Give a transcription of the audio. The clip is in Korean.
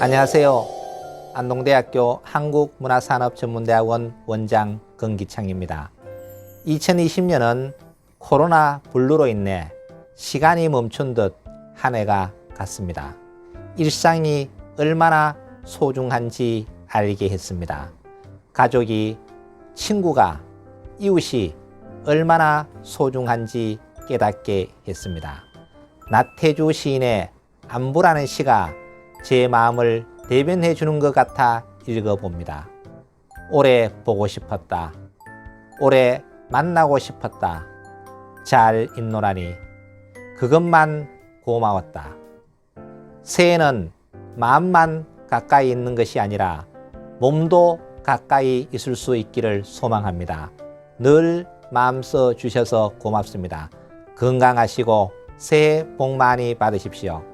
안녕하세요. 안동대학교 한국문화산업전문대학원 원장 건기창입니다. 2020년은 코로나 블루로 인해 시간이 멈춘 듯 한 해가 갔습니다. 일상이 얼마나 소중한지 알게 했습니다. 가족이, 친구가, 이웃이 얼마나 소중한지 깨닫게 했습니다. 나태주 시인의 안부라는 시가 제 마음을 대변해 주는 것 같아 읽어봅니다. 오래 보고 싶었다. 오래 만나고 싶었다. 잘 있노라니. 그것만 고마웠다. 새해는 마음만 가까이 있는 것이 아니라 몸도 가까이 있을 수 있기를 소망합니다. 늘 마음 써 주셔서 고맙습니다. 건강하시고 새해 복 많이 받으십시오.